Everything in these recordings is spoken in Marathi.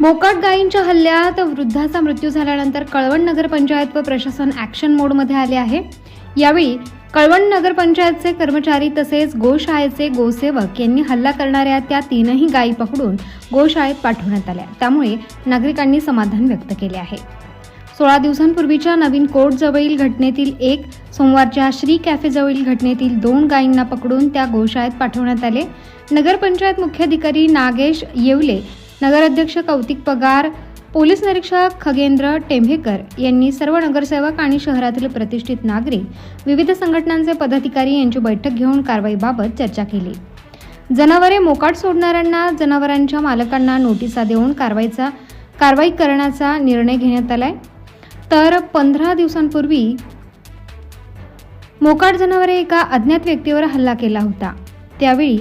मोकाट गायींच्या हल्ल्यात वृद्धाचा मृत्यू झाल्यानंतर कळवण नगरपंचायत व प्रशासन ॲक्शन मोडमध्ये आले आहे. यावेळी कळवण नगरपंचायतचे कर्मचारी तसेच गोशाळेचे गोसेवक यांनी हल्ला करणाऱ्या त्या तीनही गायी पकडून गोशाळेत पाठवण्यात आल्या. त्यामुळे नागरिकांनी समाधान व्यक्त केले आहे. सोळा दिवसांपूर्वीच्या नवीन कोर्टजवळील घटनेतील एक सोमवारच्या श्री कॅफेजवळील घटनेतील दोन गायींना पकडून त्या गोशाळेत पाठवण्यात आले. नगरपंचायत मुख्याधिकारी नागेश येवले नगराध्यक्ष कौतिक पगार पोलीस निरीक्षक खगेंद्र टेंभेकर यांनी सर्व नगरसेवक आणि शहरातील प्रतिष्ठित नागरिक विविध संघटनांचे पदाधिकारी यांची बैठक घेऊन कारवाईबाबत चर्चा केली. जनावरे मोकाट सोडणाऱ्यांना जनावरांच्या मालकांना नोटिसा देऊन कारवाईचा कारवाई करण्याचा निर्णय घेण्यात आलाय. तर पंधरा दिवसांपूर्वी मोकाट जनावरे एका अज्ञात व्यक्तीवर हल्ला केला होता. त्यावेळी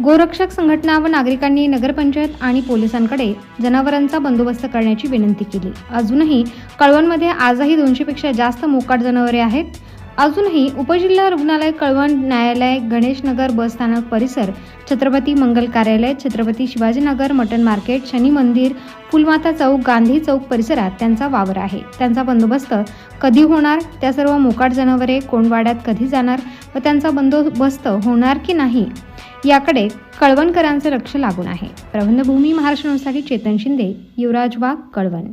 गोरक्षक संघटना व नागरिकांनी नगरपंचायत आणि पोलिसांकडे जनावरांचा बंदोबस्त करण्याची विनंती केली. अजूनही कळवणमध्ये आजही दोनशेपेक्षा जास्त मोकाट जनावरे आहेत. अजूनही उपजिल्हा रुग्णालय कळवण न्यायालय गणेशनगर बस स्थानक परिसर छत्रपती मंगल कार्यालय छत्रपती शिवाजीनगर मटन मार्केट शनी मंदिर फुलमाता चौक गांधी चौक परिसरात त्यांचा वावर आहे. त्यांचा बंदोबस्त कधी होणार? त्या सर्व मोकाट जनावरे कोंडवाड्यात कधी जाणार व त्यांचा बंदोबस्त होणार की नाही? याकडे कळवणकरांचे लक्ष लागून आहे. प्रबंधभूमी महाराष्ट्र न्यूजसाठी चेतन शिंदे युवराज वाघ कळवण.